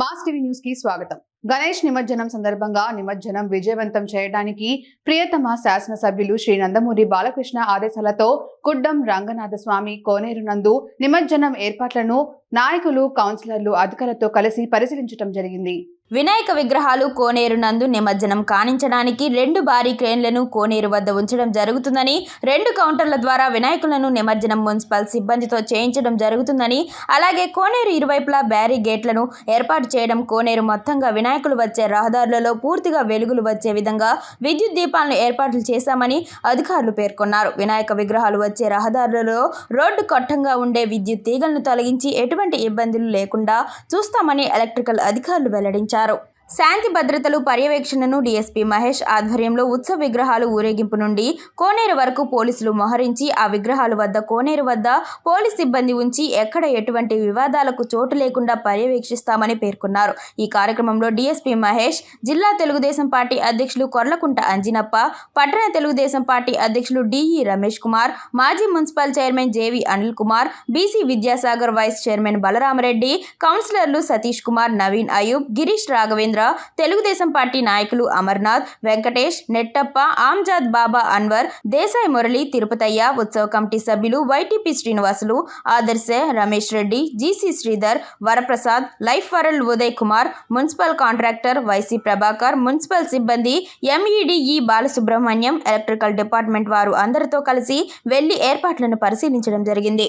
Mass TV న్యూస్కి స్వాగతం. గణేష్ నిమజ్జనం సందర్భంగా నిమజ్జనం విజయవంతం చేయడానికి ప్రియతమ శాసనసభ్యులు శ్రీ నందమూరి బాలకృష్ణ ఆదేశాలతో కుడ్డం రంగనాథ స్వామి కోనేరు నందు నిమజ్జనం ఏర్పాట్లను నాయకులు కౌన్సిలర్లు అధికారులతో కలిసి పరిశీలించడం జరిగింది. వినాయక విగ్రహాలు కోనేరు నందు నిమజ్జనం కానించడానికి రెండు భారీ క్రేన్లను కోనేరు వద్ద ఉంచడం జరుగుతుందని రెండు కౌంటర్ల ద్వారా వినాయకులను నిమజ్జనం మున్సిపల్ సిబ్బందితో చేయించడం జరుగుతుందని అలాగే కోనేరు ఇరువైపులా బ్యారీ గేట్లను ఏర్పాటు చేయడం కోనేరు మొత్తంగా వినాయకులు వచ్చే రహదారులలో పూర్తిగా వెలుగులు వచ్చే విధంగా విద్యుత్ దీపాలను ఏర్పాట్లు చేశామని అధికారులు పేర్కొన్నారు. వినాయక విగ్రహాలు వచ్చే రహదారులలో రోడ్డు కొట్టంగా ఉండే విద్యుత్ తీగలను తొలగించి ఎటువంటి ఇబ్బందులు లేకుండా చూస్తామని ఎలక్ట్రికల్ అధికారులు వెల్లడించారు. ఇచ్చారు శాంతి భద్రతలు పర్యవేక్షణను డీఎస్పీ మహేష్ ఆధ్వర్యంలో ఉత్సవ విగ్రహాలు ఊరేగింపు నుండి కోనేరు వరకు పోలీసులు మోహరించి ఆ విగ్రహాల వద్ద కోనేరు వద్ద పోలీస్ సిబ్బంది ఉంచి ఎక్కడ ఎటువంటి వివాదాలకు చోటు లేకుండా పర్యవేక్షిస్తామని పేర్కొన్నారు. ఈ కార్యక్రమంలో డీఎస్పీ మహేష్ జిల్లా తెలుగుదేశం పార్టీ అధ్యక్షులు కొర్లకుంట అంజినప్ప పట్టణ తెలుగుదేశం పార్టీ అధ్యక్షులు డిఈ రమేష్ కుమార్ మాజీ municipal chairman J V Anil Kumar B C Vidyasagar vice chairman Balarama Reddy కౌన్సిలర్లు సతీష్ కుమార్ నవీన్ అయూబ్ గిరీష్ రాఘవేంద్ర తెలుగుదేశం పార్టీ నాయకులు అమర్నాథ్ వెంకటేష్ నెట్టప్ప ఆమ్జాద్ బాబా అన్వర్ దేశాయ్ మురళి తిరుపతయ్య ఉత్సవ కమిటీ సభ్యులు YTP Srinivasulu Adarsh Ramesh Reddy GC Sridhar Varaprasad life world Uday Kumar municipal contractor YC Prabhakar municipal సిబ్బంది ఎంఈడిఈ Balasubrahmanyam electrical department వారు అందరితో కలిసి వెళ్ళి ఏర్పాట్లను పరిశీలించడం జరిగింది.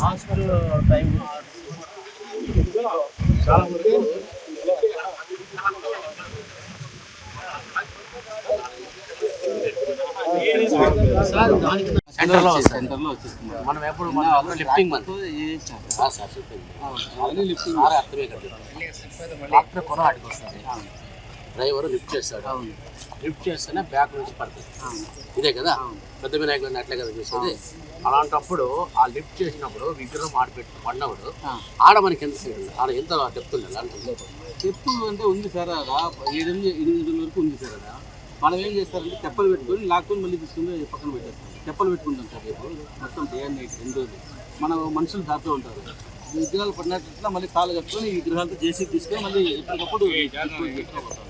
హాస్టల్ టైం చాలా వరకు సార్ దానికి సెంటర్లో సెంటర్లో వచ్చేస్తుంది మనం ఎప్పుడు మనం లిఫ్టింగ్ లిఫ్టింగ్ అర్థమే డాక్టర్ ఆడికి వస్తుంది. డ్రైవర్ లిఫ్ట్ చేస్తాడు. లిఫ్ట్ చేస్తేనే బ్యాక్ నుంచి పడుతుంది. ఇదే కదా? పెద్ద వినాయకుడిని అట్లే కదా చేసేది? అలాంటప్పుడు ఆ లిఫ్ట్ చేసినప్పుడు విగ్రహం ఆడపెట్టి పడినప్పుడు ఆడ మనకి ఎంత? ఆడ ఎంత డెప్త్ ఉంది? అలాంటి చెట్టు అంటే ఉంది సార్ ఏడెనిమిది ఎనిమిది అడుగుల వరకు ఉంది సార్ అలా. మనం ఏం చేస్తారంటే తెప్పలు పెట్టుకొని లాక్కొని మళ్ళీ తీసుకుని పక్కన పెట్టేస్తాం తెప్పలు పెట్టుకుంటాం సార్ రేపు. మొత్తం డే అండ్ నైట్ రెండు రోజులు. మన మనుషులు దాంట్లో ఉంటారు. విగ్రహాలు పడినట్టు మళ్ళీ కాలు కట్టుకొని ఈ విగ్రహాలతో జేసీ తీసుకొని మళ్ళీ ఎప్పటికప్పుడు